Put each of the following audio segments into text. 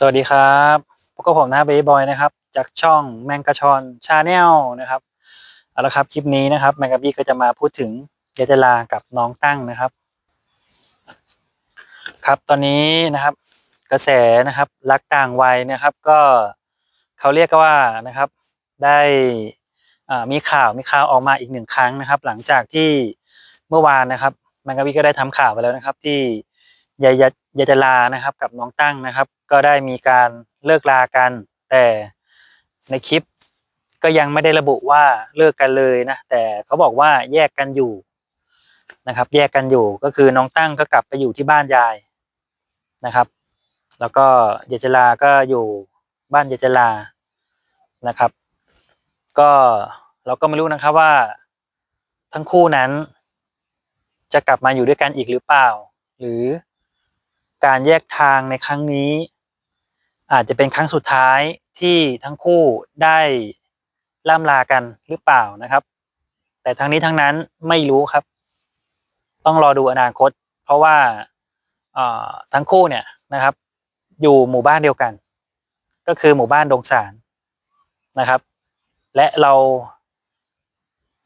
สวัสดีครับพบกับผมนะเบย์บอยนะครับ จากช่องแมงกะชอนชาแนลนะครับเอาละครับคลิปนี้นะครับแมงกะบี้ก็จะมาพูดถึงเยเจลากับน้องตั้งนะครับ ครับตอนนี้นะครับ กระแสนะครับรักต่างวัยนะครับ ก็เขาเรียกกันว่านะครับ ได้อ่ามีข่าวมีข่าวออกมาอีกหนึ่งครั้งนะครับ หลังจากที่เมื่อวานนะครับแมงกะบี้ก็ได้ทำข่าวไปแล้วนะครับ ที่ยาย ยายจลานะครับกับน้องตั้งนะครับ ก็ได้มีการเลิกลากัน แต่ในคลิปก็ยังไม่ได้ระบุว่าเลิกกันเลยนะ แต่เขาบอกว่าแยกกันอยู่นะครับ แยกกันอยู่ก็คือน้องตั้งก็กลับไปอยู่ที่บ้านยายนะครับ แล้วก็ยายจลาก็อยู่บ้านยายจลานะครับ ก็เราก็ไม่รู้นะครับว่า ทั้งคู่นั้น จะกลับมาอยู่ด้วยกันอีกหรือเปล่า หรือ การแยกทางในครั้งนี้ อาจจะเป็นครั้งสุดท้ายที่ทั้งคู่ได้ล่ำลากันหรือเปล่านะครับ แต่ทั้งนี้ทั้งนั้นไม่รู้ครับ ต้องรอดูอนาคต เพราะว่าทั้งคู่เนี่ยนะครับ อยู่หมู่บ้านเดียวกัน ก็คือหมู่บ้านดงสารนะครับ และเรา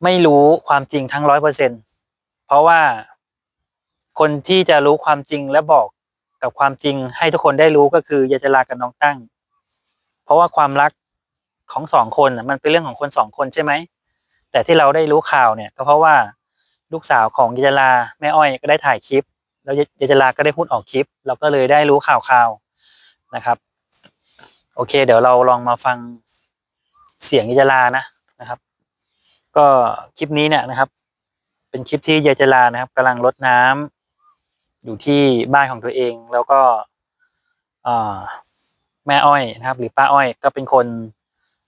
ไม่รู้ความจริงทั้งร้อยเปอร์เซ็นเพราะว่าคนที่จะรู้ความจริงและบอก กับความจริงให้ทุกคนได้รู้ก็คือยายจลากับน้องตั้ง เพราะว่าความรักของสองคนมันเป็นเรื่องของคนสองคนใช่ไหมแต่ที่เราได้รู้ข่าวเนี่ย ก็เพราะว่าลูกสาวของยายจลาแม่อ้อยก็ได้ถ่ายคลิป แล้วยายจลาก็ได้พูดออกคลิป เราก็เลยได้รู้ข่าวข่าวๆนะครับ โอเค เดี๋ยวเราลองมาฟังเสียงยายจลานะนะครับ ก็คลิปนี้เนี่ยนะครับ เป็นคลิปที่ยายจลานะครับกำลังรดน้ำ อยู่ที่บ้านของตัวเองแล้วก็อ่าแม่อ้อยนะครับ หรือป้าอ้อยก็เป็นคน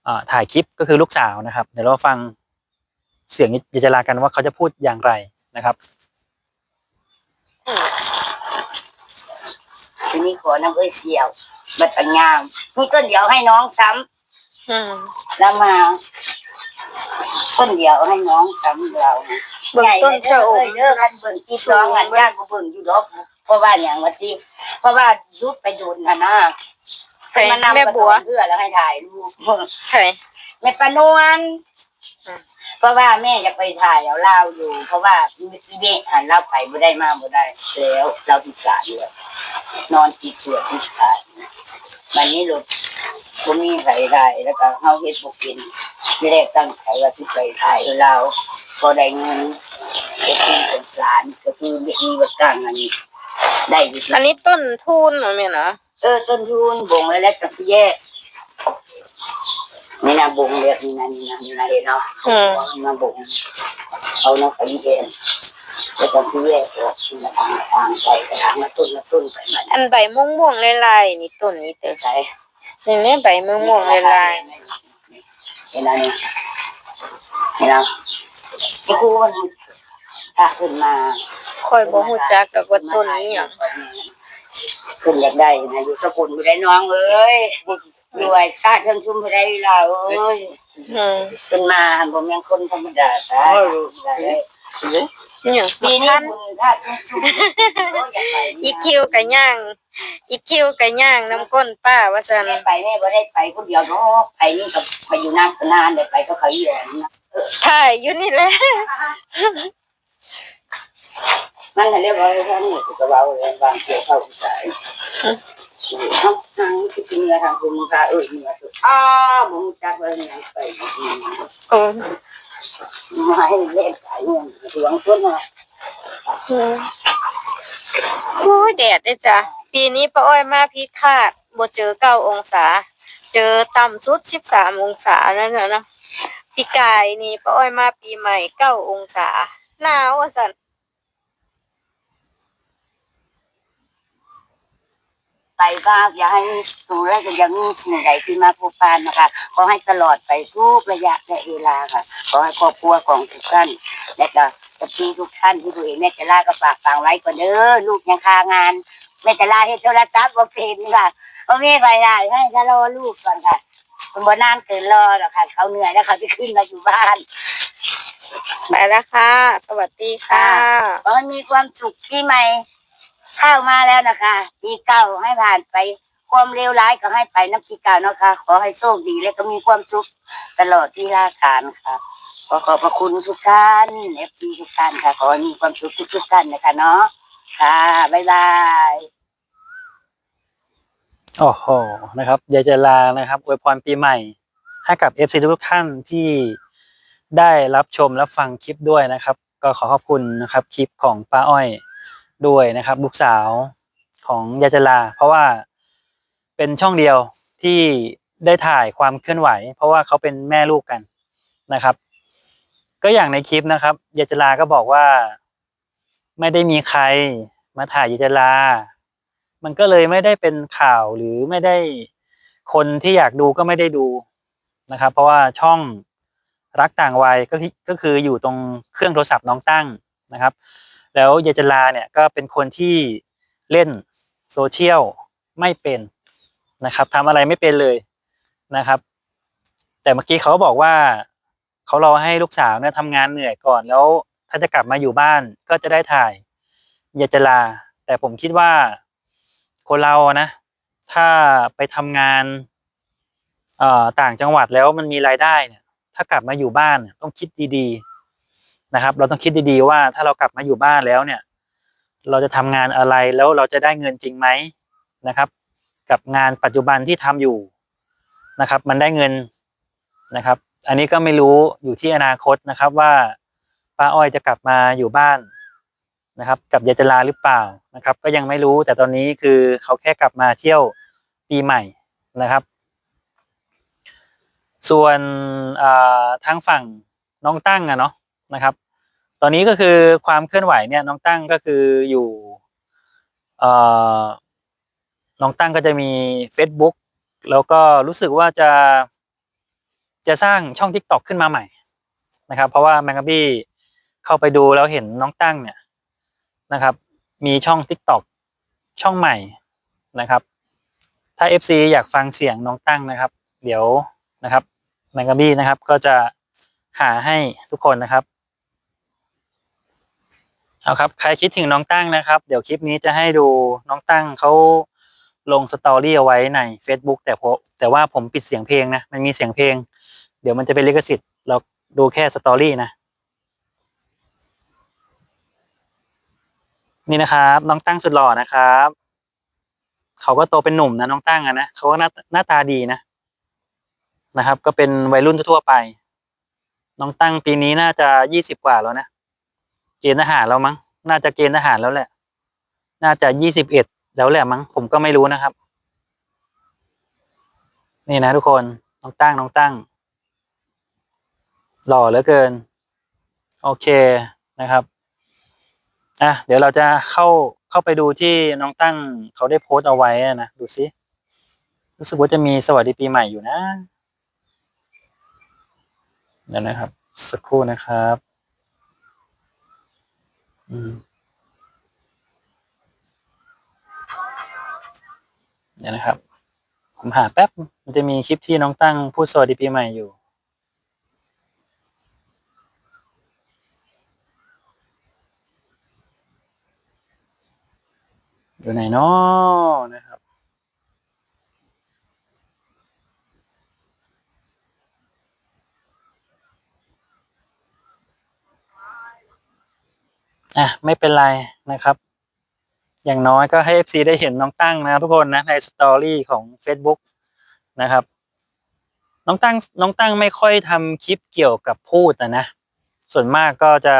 อ่าถ่ายคลิปก็คือลูกสาวนะครับ เดี๋ยวเราฟังเสียงยายจลากันว่าเขาจะพูดอย่างไรนะครับทีนี้ขอน้ำเอ้ยเสียวบัดปัญญามนี่ต้นเดียวให้น้องซ้อืมำแล้วมาต้นเดียวให้น้องซ้ำเรานะ เบิ่งต้นชะอเอ้มยเด้อกันเบิ่งที่น้องกันญาติบ่เบิ่งอยู่ดอกเพราะว่าอย่างว่าที่เพราะว่ายุดไปโดนนะนะใครมานำแม่บัวเพื่อแล้วให้ถ่ายรูปใครแม่ปานวลอืมเพราะว่าแม่จะไปถ่ายเอาเล่าอยู่ เพราะว่าอีเมอ่านเล่าไปบ่ได้มาบ่ได้ แล้วเราติดสายอยู่นอนติดเสือติดสายวันนี้รถบ่มีใครถ่ายแล้วก็เฮาเฮ็ดบ่เป็นไม่ได้ตั้งใจว่าสิไปถ่ายเอาเรา พอได้เงินก็คือเป็นสารก็คือมีวัดกลางอันนี้ได้อยู่อันนี้ต้นทุนเหรอแม่เนาะเออต้นทุนบงแล้วแล้วก็สิแยกนี่นะบงเรียกนี่นะนี่นะนี่นะเห็นเนาะอืมมาบงเอาน้ำไปเย็นแล้วก็สิแยกออกมาทางทางไปกระถางมาต้นมาต้นไปมันอันใบม่วงม่วงๆลายๆนี่ต้นนี้เต๋อใช่นี่เนี่ยใบม่วงม่วงๆลายเห็นนะนี่เห็นนะ ไอ้ครูมันถ้าขึ้นมาๆค่อยบ่ฮู้จักดอกว่าต้นนี้หยังขึ้นอยากได้นะอยู่สกุลไม่ได้น้องเอ้ยรวยค่าเชิงชุมไม่ได้เราเอ้ยอืมขึ้นมาผมยังคนธรรมดาตายนี่หยังปีปีนี้นั้นบุญค่าเชิงชุมโอ้ยอยากไปอีคิวกะย่างอีคิวกะย่างน้ำก้นป้าว่าซั่นแม่ไปแม่บ่ได้ไปคนเดียวเนาะไปนี่กับไปอยู่นานก็นานเดี๋ยวไปก็เขาอยู่นะ ถ่ายอยู่นี่แหละมันน่ะเรียกว่าแค่นี้ก็เว้าเลยบางเกี่ยวเข้าใจเอ้าทางที่จริงแล้วทางคุณค่ะเอ้ยเนี่ยอ้าบ่รู้จักว่าหยังไปโอ้มาให้เล่นไปเงินหลวงต้นน่ะอืมโอ้ยแดดเด้อจ้ะปีนี้ป้าอ้อยมาพิคาดบ่เจอเก้าองศา เจอต่ำสุดสิบสามองศานั่นน่ะเนาะ ปีกายนี่ป้าอ้อยมาปีใหม่เก้าองศาหนาวว่าซั่นไปบ้างอย่าให้สูและก็ย่ามีสิ่งใดที่มาผูกพันนะคะขอให้ตลอดไปทุกระยะและเวลาค่ะขอให้ครอบครัวของทุกท่านและก็กับพี่ทุกท่านที่ดูเองแม่จะล่าก็ฝากฟังไว้ก่อนเด้อลูกยังคางานแม่จะล่าให้โทรศัพท์บ่เป็นค่ะบ่มีใครได้ให้ถ้ารอลูกก่อนค่ะ คุณบ่นานเกินรอหรอกค่ะ เขาเหนื่อยแล้วเขาจะขึ้นมาอยู่บ้านไปแล้วค่ะ สวัสดีค่ะ ขอให้มีความสุขปีใหม่เข้ามาแล้วนะคะปีเก่าให้ผ่านไป ความเลวร้ายก็ให้ไปน้ำพิการเนาะค่ะขอให้โชคดีและก็มีความสุขตลอดที่ราการค่ะ ขอขอบพระคุณทุกท่านเอฟซีทุกท่านค่ะ ขอให้มีความสุขทุกๆท่านนะคะเนาะค่ะบ๊ายบาย โอ้โหนะครับยายจะลานะครับอวยพรปีใหม่ ให้กับ FC ทุกท่านที่ได้รับชมและฟังคลิปด้วยนะครับ ก็ขอขอบคุณนะครับคลิปของป้าอ้อยด้วยนะครับลูกสาวของยายจลา เพราะว่าเป็นช่องเดียวที่ได้ถ่ายความเคลื่อนไหว เพราะว่าเขาเป็นแม่ลูกกันนะครับ ก็อย่างในคลิปนะครับยายจลาก็บอกว่า ไม่ได้มีใครมาถ่ายยายจลา มันก็เลยไม่ได้เป็นข่าวหรือไม่ได้คนที่อยากดูก็ไม่ได้ดูนะครับ เพราะว่าช่องรักต่างวัยก็คือก็คืออยู่ตรงเครื่องโทรศัพท์น้องตั้งนะครับ แล้วยายจลาเนี่ยก็เป็นคนที่เล่นโซเชียลไม่เป็นนะครับทำอะไรไม่เป็นเลยนะครับ แต่เมื่อกี้เขาบอกว่าเขารอให้ลูกสาวเนี่ยทำงานเหนื่อยก่อน แล้วถ้าจะกลับมาอยู่บ้านก็จะได้ถ่ายยายจลา แต่ผมคิดว่า คนเรานะ ถ้าไปทำงานเอ่อต่างจังหวัดแล้วมันมีรายได้เนี่ย ถ้ากลับมาอยู่บ้านต้องคิดดีๆนะครับ เราต้องคิดดีๆว่าถ้าเรากลับมาอยู่บ้านแล้วเนี่ย เราจะทำงานอะไรแล้วเราจะได้เงินจริงไหมนะครับ กับงานปัจจุบันที่ทำอยู่นะครับ มันได้เงินนะครับ อันนี้ก็ไม่รู้อยู่ที่อนาคตนะครับว่าป้าอ้อยจะกลับมาอยู่บ้าน นะครับกับยายจลาหรือเปล่านะครับ ก็ยังไม่รู้แต่ตอนนี้คือเขาแค่กลับมาเที่ยวปีใหม่นะครับ ส่วนทางฝั่งน้องตั้งอะเนาะนะครับ ตอนนี้ก็คือความเคลื่อนไหวเนี่ยน้องตั้งก็คืออยู่เอ่อน้องตั้งก็จะมี Facebook แล้วก็รู้สึกว่าจะจะสร้างช่อง t ิ k t o k ขึ้นมาใหม่นะครับ เพราะว่าแมงกะบี้เข้าไปดูแล้วเห็นน้องตั้งเนี่ย นะครับ มีช่อง TikTok ช่องใหม่นะครับ ถ้า FC อยากฟังเสียงน้องตั้งนะครับ เดี๋ยวนะครับแมงกะบี้นะครับก็จะหาให้ทุกคนนะครับเอาครับใครคิดถึงน้องตั้งนะครับ เดี๋ยวคลิปนี้จะให้ดูน้องตั้งเขาลงสตอรี่เอาไว้ใน Facebook แต่ผมแต่ว่าผมปิดเสียงเพลงนะมันมีเสียงเพลง เดี๋ยวมันจะเป็นลิขสิทธิ์เราดูแค่สตอรี่นะ นี่นะครับ น้องตั้งสุดหล่อนะครับ เขาก็โตเป็นหนุ่มนะน้องตั้งอะนะเขาก็หน้าหน้าตาดีนะนะครับ ก็เป็นวัยรุ่นทั่วไป น้องตั้งปีนี้น่าจะยี่สิบกว่าแล้วนะเกณฑ์ทหารแล้วมั้ง น่าจะเกณฑ์ทหารแล้วแหละ น่าจะยี่สิบเอ็ดแล้วแหละมั้ง ผมก็ไม่รู้นะครับ นี่นะทุกคนน้องตั้งน้องตั้ง หล่อเหลือเกิน โอเคนะครับ อะเดี๋ยวเราจะเข้าเข้าไปดูที่น้องตั้งเขาได้โพสต์เอาไว้นะดูซิรู้สึกว่าจะมีสวัสดีปีใหม่อยู่นะเดี๋ยวนะครับ สักครู่นะครับ อืมเดี๋ยวนะครับ ผมหาแป๊บ มันจะมีคลิปที่น้องตั้งพูดสวัสดีปีใหม่อยู่ อยู่ไหนเนาะนะครับ อะ ไม่เป็นไรนะครับ อย่างน้อยก็ให้ FC ได้เห็นน้องตั้งนะทุกคนนะ ในสตอรี่ของ Facebook นะครับ น้องตั้งน้องตั้งไม่ค่อยทำคลิปเกี่ยวกับพูดนะนะ ส่วนมากก็จะ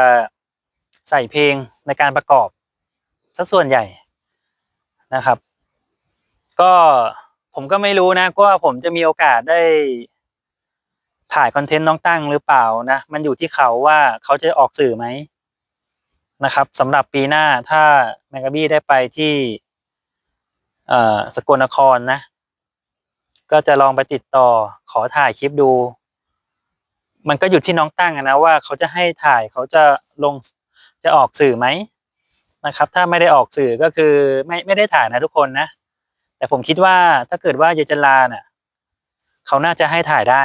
ใส่เพลงในการประกอบซะส่วนใหญ่ นะครับ ก็ผมก็ไม่รู้นะว่าผมจะมีโอกาสได้ถ่ายคอนเทนต์น้องตั้งหรือเปล่านะมันอยู่ที่เขาว่าเขาจะออกสื่อไหมนะครับสำหรับปีหน้าถ้าแมกกาบี้ได้ไปที่สกลนครนะ ก็จะลองไปติดต่อขอถ่ายคลิปดู มันก็อยู่ที่น้องตั้งนะว่าเขาจะให้ถ่ายเขาจะลงจะออกสื่อไหม นะครับ ถ้าไม่ได้ออกสื่อก็คือไม่ไม่ได้ถ่ายนะทุกคนนะ แต่ผมคิดว่าถ้าเกิดว่าเยจันลาเนี่ยเขาน่าจะให้ถ่ายได้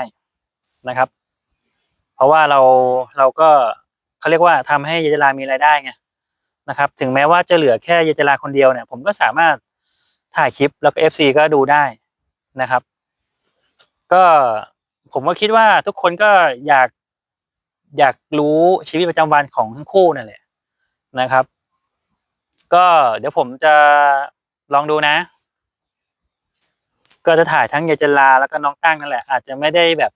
นะครับ เพราะว่าเราเราก็เขาเรียกว่าทำให้เยจันลามีรายได้ไงนะครับ ถึงแม้ว่าจะเหลือแค่เยจันลาคนเดียวเนี่ย ผมก็สามารถถ่ายคลิปแล้วก็ FC ก็ดูได้นะครับ ก็ผมก็คิดว่าทุกคนก็อยากอยากรู้ชีวิตประจำวันของทั้งคู่นั่นแหละนะครับ ก็เดี๋ยวผมจะลองดูนะ ก็จะถ่ายทั้งยายจลาแล้วก็น้องตั้งนั่นแหละ อาจจะไม่ได้แบบ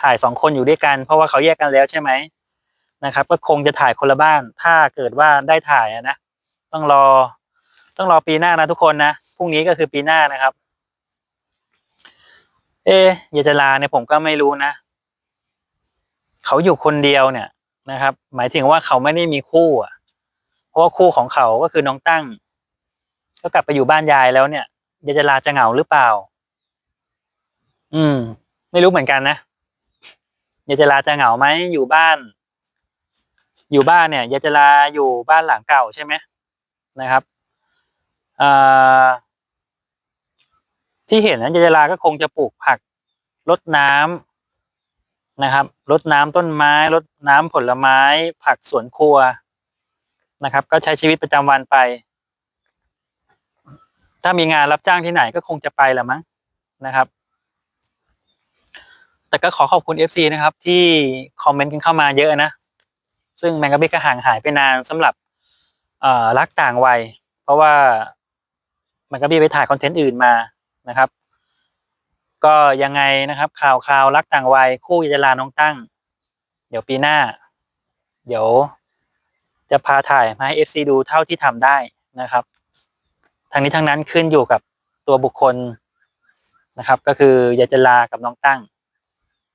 ถ่ายสองคนอยู่ด้วยกัน เพราะว่าเขาแยกกันแล้วใช่ไหมนะครับ ก็คงจะถ่ายคนละบ้าน ถ้าเกิดว่าได้ถ่ายนะต้องรอ ต้องรอปีหน้านะทุกคนนะพรุ่งนี้ก็คือปีหน้านะครับ เอ๊ยายจลาเนี่ยผมก็ไม่รู้นะเขาอยู่คนเดียวเนี่ยนะครับ หมายถึงว่าเขาไม่ได้มีคู่อะ ราะว่าคู่ของเขาก็คือน้องตั้ง ก็กลับไปอยู่บ้านยายแล้วเนี่ยยายจลาจะเหงาหรือเปล่า อืม ไม่รู้เหมือนกันนะยายจลาจะเหงาไหมอยู่บ้าน อยู่บ้านเนี่ยยายจลาอยู่บ้านหลังเก่าใช่ไหมนะครับอ่าที่เห็นนั้นยายจลาก็คงจะปลูกผักรดน้ำนะครับรดน้ำต้นไม้รดน้ำผลไม้ ผักสวนครัว นะครับ ก็ใช้ชีวิตประจำวันไป ถ้ามีงานรับจ้างที่ไหนก็คงจะไปละมั้งนะครับ แต่ก็ขอขอบคุณ FC นะครับ ที่คอมเมนต์กันเข้ามาเยอะนะ ซึ่งแมงกะบี้ก็ห่างหายไปนานสำหรับรักต่างวัย เพราะว่าแมงกะบี้ไปถ่ายคอนเทนต์อื่นมานะครับ ก็ยังไงนะครับ ข่าวข่าวรักต่างวัย คู่ยาลาน้องตั้ง เดี๋ยวปีหน้า เดี๋ยว จะพาถ่ายมาให้ FC ดูเท่าที่ทำได้นะครับ ทางนี้ทั้งนั้นขึ้นอยู่กับตัวบุคคลนะครับ ก็คือยายจลากับน้องตั้ง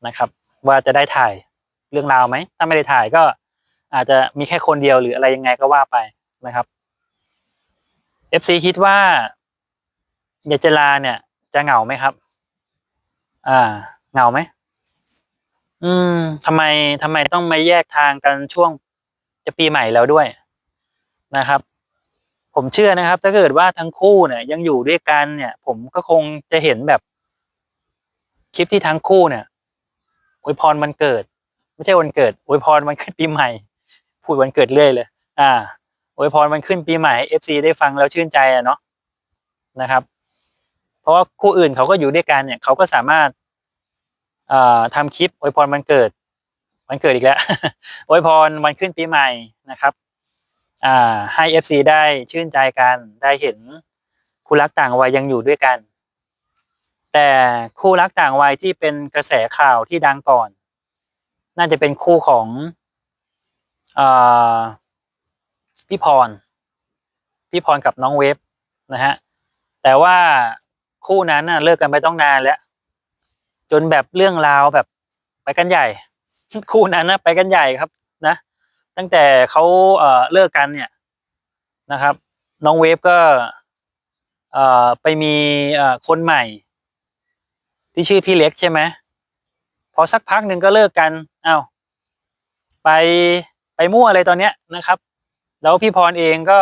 นะครับ ว่าจะได้ถ่ายเรื่องราวไหม ถ้าไม่ได้ถ่ายก็อาจจะมีแค่คนเดียวหรืออะไรยังไงก็ว่าไปนะครับ FC คิดว่ายายจลาเนี่ย จะเหงาไหมครับ อ่า เหงาไหมอืมทำไมทำไมต้องมาแยกทางกันช่วง จะปีใหม่แล้วด้วยนะครับ ผมเชื่อนะครับ ถ้าเกิดว่าทั้งคู่เนี่ย ยังอยู่ด้วยกันเนี่ย ผมก็คงจะเห็นแบบคลิปที่ทั้งคู่เนี่ยอวยพรวันเกิด ไม่ใช่วันเกิดอวยพรวันขึ้นปีใหม่ พูดวันเกิดเรื่อยเลย อ่าอวยพรวันขึ้นปีใหม่เอฟซีได้ฟังแล้วชื่นใจอะเนาะนะครับ เพราะว่าคู่อื่นเขาก็อยู่ด้วยกันเนี่ยเขาก็สามารถเอ่อทำคลิปอวยพรวันเกิด วันเกิดอีกแล้วโอวยพรวันขึ้นปีใหม่นะครับอ่าให้ FC ได้ชื่นใจกันได้เห็นคู่รักต่างวัยยังอยู่ด้วยกัน แต่คู่รักต่างวัยที่เป็นกระแสข่าวที่ดังก่อน น่าจะเป็นคู่ของอพี่พรพี่พรกับน้องเวฟนะฮะแต่ว่าคู่นั้นน่ะเลิกกันไปต้องนานแล้ว จนแบบเรื่องราวแบบไปกันใหญ่ คู่นั้นนะไปกันใหญ่ครับนะ ตั้งแต่เขาเอ่อเลิกกันเนี่ยนะครับ น้องเวฟก็เอ่อไปมีเอ่อคนใหม่ ที่ชื่อพี่เล็กใช่ไหมพอสักพักหนึ่งก็เลิกกันอ้าวไปไปมั่วอะไรตอนเนี้ยนะครับ แล้วพี่พรเองก็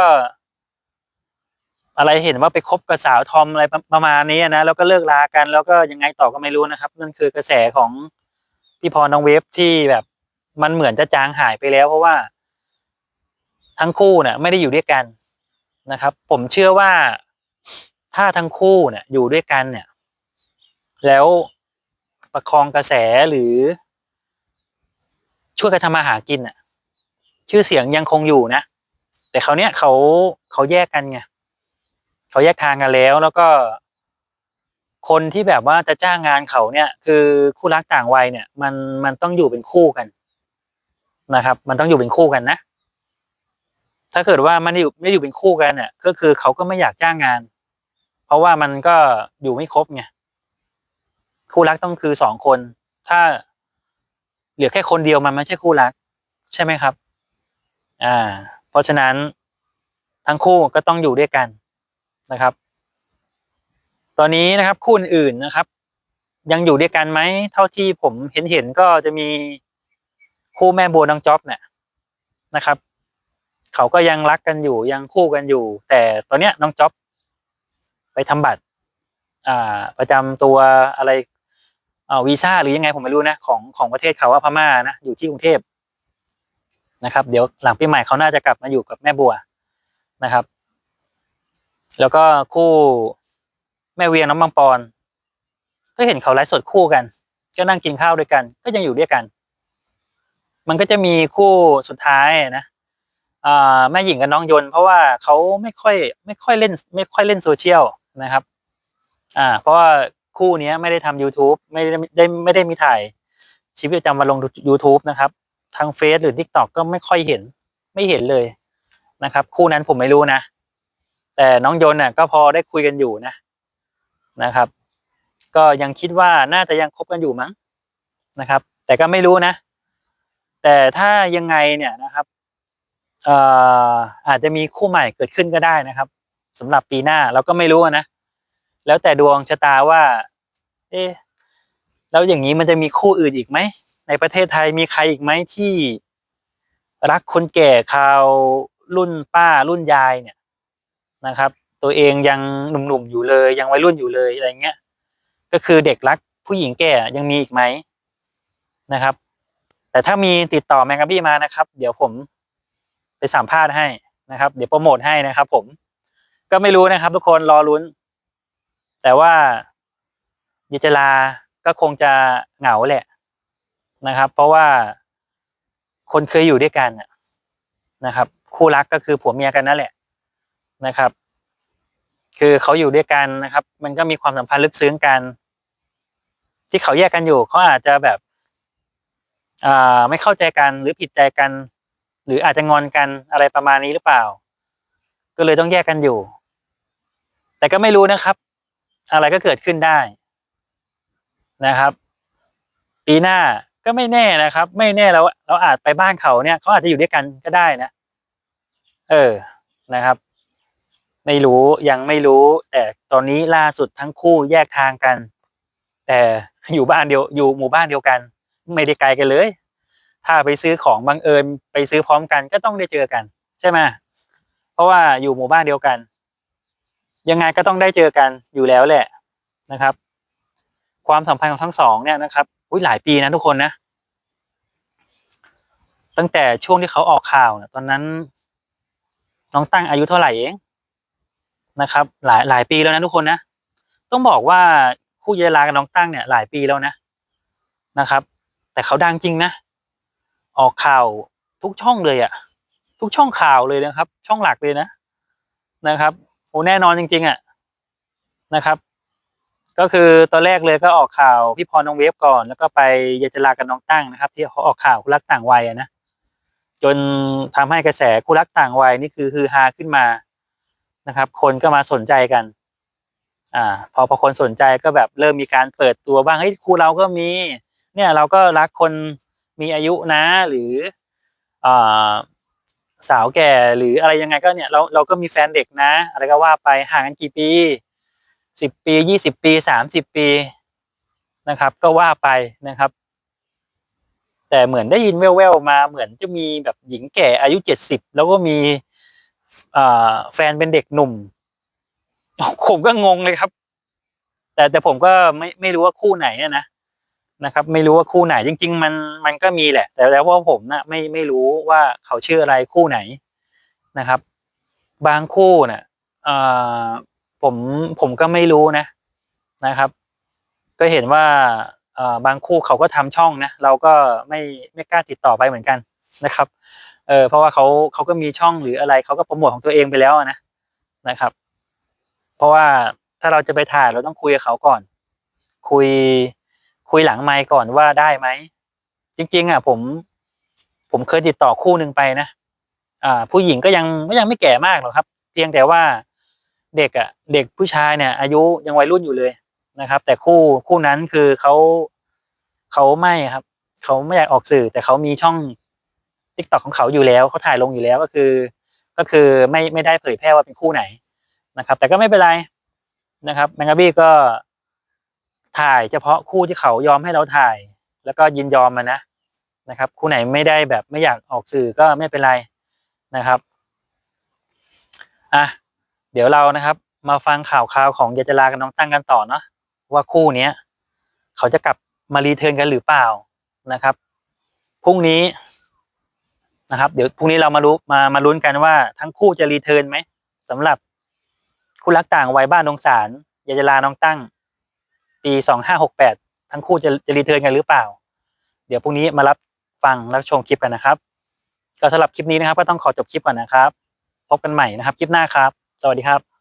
อะไรเห็นว่าไปคบกับสาวทอมอะไรประประมาณนี้นะแล้วก็เลิกลากัน แล้วก็ยังไงต่อก็ไม่รู้นะครับนั่นคือกระแสของ พี่พรน้องเวฟที่แบบมันเหมือนจะจางหายไปแล้ว เพราะว่า ทั้งคู่เนี่ยไม่ได้อยู่ด้วยกันนะครับ ผมเชื่อว่าถ้าทั้งคู่เนี่ยอยู่ด้วยกันเนี่ย แล้วประคองกระแสหรือ ช่วยกันทำมาหากินอะ ชื่อเสียงยังคงอยู่นะแต่เขาเนี่ยเขาเขาแยกกันไงเขาแยกทางกันแล้วแล้วก็ คนที่แบบว่าจะจ้างงานเขาเนี่ย คือคู่รักต่างวัยเนี่ย มันมันต้องอยู่เป็นคู่กันนะครับ มันต้องอยู่เป็นคู่กันนะ ถ้าเกิดว่ามันอยู่ไม่อยู่เป็นคู่กันเนี่ย ก็คือเขาก็ไม่อยากจ้างงาน เพราะว่ามันก็อยู่ไม่ครบไงคู่รักต้องคือสองคน ถ้าเหลือแค่คนเดียวมันไม่ใช่คู่รัก ใช่ไหมครับ อ่า เพราะฉะนั้นทั้งคู่ก็ต้องอยู่ด้วยกันนะครับ ตอนนี้นะครับคู่อื่นนะครับ ยังอยู่ด้วยกันไหมเท่าที่ผมเห็นเห็นก็จะมีคู่แม่บัวน้องจ๊อบเนี่ยนะครับ เขาก็ยังรักกันอยู่ยังคู่กันอยู่ แต่ตอนเนี้ยน้องจ๊อบไปทำบัตร อ่า ประจำตัวอะไรอ่าวีซ่าหรือยังไงผมไม่รู้นะของของประเทศเขาว่าพม่านะอยู่ที่กรุงเทพนะครับ เดี๋ยวหลังปีใหม่เขาน่าจะกลับมาอยู่กับแม่บัวนะครับ แล้วก็คู่ แม่เวียงน้องมังปอน ก็เห็นเขาไลฟ์สดคู่กัน ก็นั่งกินข้าวด้วยกัน ก็ยังอยู่ด้วยกัน มันก็จะมีคู่สุดท้ายนะอ่าแม่หญิงกับน้องยนเพราะว่าเขาไม่ค่อยไม่ค่อยเล่น ไม่ค่อยเล่นโซเชียลนะครับ อ่า เพราะว่าคู่นี้ไม่ได้ทำ YouTube ไม่ได้ได้ไม่ได้มีถ่ายชีวิตประจำวันลง YouTube นะครับ ทางเฟซหรือ TikTok ก็ไม่ค่อยเห็น ไม่เห็นเลยนะครับ คู่นั้นผมไม่รู้นะ แต่น้องยนน่ะ ก็พอได้คุยกันอยู่นะ นะครับ ก็ยังคิดว่าน่าจะยังคบกันอยู่มั้งนะครับ แต่ก็ไม่รู้นะ แต่ถ้ายังไงเนี่ยนะครับเอ่ออาจจะมีคู่ใหม่เกิดขึ้นก็ได้นะครับสำหรับปีหน้าเราก็ไม่รู้นะ แล้วแต่ดวงชะตาว่า เอ๊ะแล้วอย่างนี้มันจะมีคู่อื่นอีกไหมในประเทศไทยมีใครอีกไหมที่รักคนแก่คราวรุ่นป้ารุ่นยายเนี่ยนะครับ ตัวเองยังหนุ่มๆอยู่เลย ยังวัยรุ่นอยู่เลยอะไรเงี้ยก็คือเด็กรักผู้หญิงแก่ยังมีอีกไหมนะครับ แต่ถ้ามีติดต่อแมงกะบี้มานะครับ เดี๋ยวผมไปสัมภาษณ์ให้นะครับ เดี๋ยวโปรโมทให้นะครับ ผม ก็ไม่รู้นะครับ ทุกคนรอลุ้น แต่ว่าเยจลาก็คงจะเหงาแหละนะครับ เพราะว่าคนเคยอยู่ด้วยกันน่ะนะครับ คู่รักก็คือผัวเมียกันนั่นแหละนะครับ คือเขาอยู่ด้วยกันนะครับ มันก็มีความสัมพันธ์ลึกซึ้งกัน ที่เขาแยกกันอยู่เขาอาจจะแบบอ่าไม่เข้าใจกันหรือผิดใจกัน หรืออาจจะงอนกันอะไรประมาณนี้หรือเปล่า ก็เลยต้องแยกกันอยู่ แต่ก็ไม่รู้นะครับ อะไรก็เกิดขึ้นได้นะครับ ปีหน้าก็ไม่แน่นะครับ ไม่แน่เราเราอาจไปบ้านเขาเนี่ยเขาอาจจะอยู่ด้วยกันก็ได้นะ เออนะครับ ไม่รู้ยังไม่รู้ แต่ตอนนี้ล่าสุดทั้งคู่แยกทางกัน แต่อยู่บ้านเดียวอยู่หมู่บ้านเดียวกัน ไม่ได้ไกลกันเลย ถ้าไปซื้อของบังเอิญไปซื้อพร้อมกันก็ต้องได้เจอกัน ใช่ไหมเพราะว่าอยู่หมู่บ้านเดียวกัน ยังไงก็ต้องได้เจอกันอยู่แล้วแหละนะครับ ความสัมพันธ์ของทั้งสองเนี่ยนะครับอุ้ยหลายปีนะทุกคนนะ ตั้งแต่ช่วงที่เขาออกข่าวนะตอนนั้น น้องตั้งอายุเท่าไหร่เอง นะครับ หลายหลายปีแล้วนะทุกคนนะต้องบอกว่าคู่เยลากับน้องตั้งเนี่ย หลายปีแล้วนะนะครับ แต่เขาดังจริงนะออกข่าวทุกช่องเลยอะทุกช่องข่าวเลยนะครับ ช่องหลักเลยนะนะครับโอ้แน่นอนจริง ๆอะนะครับ ก็คือตอนแรกเลยก็ออกข่าวพี่พรน้องเวฟก่อน แล้วก็ไปเยจลากับน้องตั้งนะครับ ที่เขาออกข่าวคู่รักต่างวัยอะนะจนทำให้กระแสคู่รักต่างวัยนี่คือฮือฮาขึ้นมา นะครับ คนก็มาสนใจกัน อ่า พอพอคนสนใจก็แบบเริ่มมีการเปิดตัวบ้างเฮ้ยครูเราก็มี เนี่ยเราก็รักคนมีอายุนะ หรืออ่าสาวแก่หรืออะไรยังไงก็เนี่ยเราเราก็มีแฟนเด็กนะ อะไรก็ว่าไปห่างกันกี่ปีสิบปียี่สิบปีสามสิบปีนะครับ ก็ว่าไปนะครับ แต่เหมือนได้ยินแว่วๆมาเหมือนจะมีแบบหญิงแก่อายุเจ็ดสิบแล้วก็มี แฟนเป็นเด็กหนุ่มผมก็งงเลยครับ แต่แต่ผมก็ไม่ไม่รู้ว่าคู่ไหนนะนะครับ ไม่รู้ว่าคู่ไหนจริง ๆ มันมันก็มีแหละ แต่แล้วว่าผมนะไม่ไม่รู้ว่าเขาชื่ออะไรคู่ไหนนะครับ บางคู่น่ะเอ่อผมผมก็ไม่รู้นะนะครับ ก็เห็นว่าเออบางคู่เขาก็ทำช่องนะเราก็ไม่ไม่กล้าติดต่อไปเหมือนกันนะครับ เออเพราะว่าเขาเขาก็มีช่องหรืออะไรเขาก็โปรโมทของตัวเองไปแล้วนะนะครับ เพราะว่าถ้าเราจะไปถ่ายเราต้องคุยกับเขาก่อน คุยคุยหลังไมค์ก่อนว่าได้ไหมจริง ๆ อะ ผม ผมเคยติดต่อคู่หนึ่งไปนะอ่า ผู้หญิงก็ยังก็ยังไม่แก่มากหรอกครับ เพียงแต่ว่าเด็กอะ เด็กผู้ชายเนี่ย อายุยังวัยรุ่นอยู่เลยนะครับ แต่คู่คู่นั้นคือเขาเขาไม่ครับเขาไม่อยากออกสื่อ แต่เขามีช่อง ทิกตอกของเขาอยู่แล้วเขาถ่ายลงอยู่แล้วก็คือ ก็คือไม่ไม่ได้เผยแพร่ว่าเป็นคู่ไหนนะครับ แต่ก็ไม่เป็นไรนะครับแมงกะบี้ก็ถ่ายเฉพาะคู่ที่เขายอมให้เราถ่าย แล้วก็ยินยอมมานะนะครับ คู่ไหนไม่ได้แบบไม่อยากออกสื่อก็ไม่เป็นไรนะครับอะเดี๋ยวเรานะครับ มาฟังข่าวข่าวของยาจลากับน้องตั้งกันต่อเนาะว่าคู่เนี้ย เขาจะกลับมารีเทิร์นกันหรือเปล่านะครับพรุ่งนี้ นะครับ เดี๋ยวพรุ่งนี้เรามารู้มามาลุ้นกันว่าทั้งคู่จะรีเทิร์นไหมสำหรับคู่รักต่างวัยบ้านนงสารยายจลาน้องตั้ง ปีสองห้าหกแปดทั้งคู่จะจะรีเทิร์นกันหรือเปล่า เดี๋ยวพรุ่งนี้มารับฟังรับชมคลิปกันนะครับ ก็สำหรับคลิปนี้นะครับ ก็ต้องขอจบคลิปก่อนนะครับ พบกันใหม่นะครับ คลิปหน้าครับ สวัสดีครับ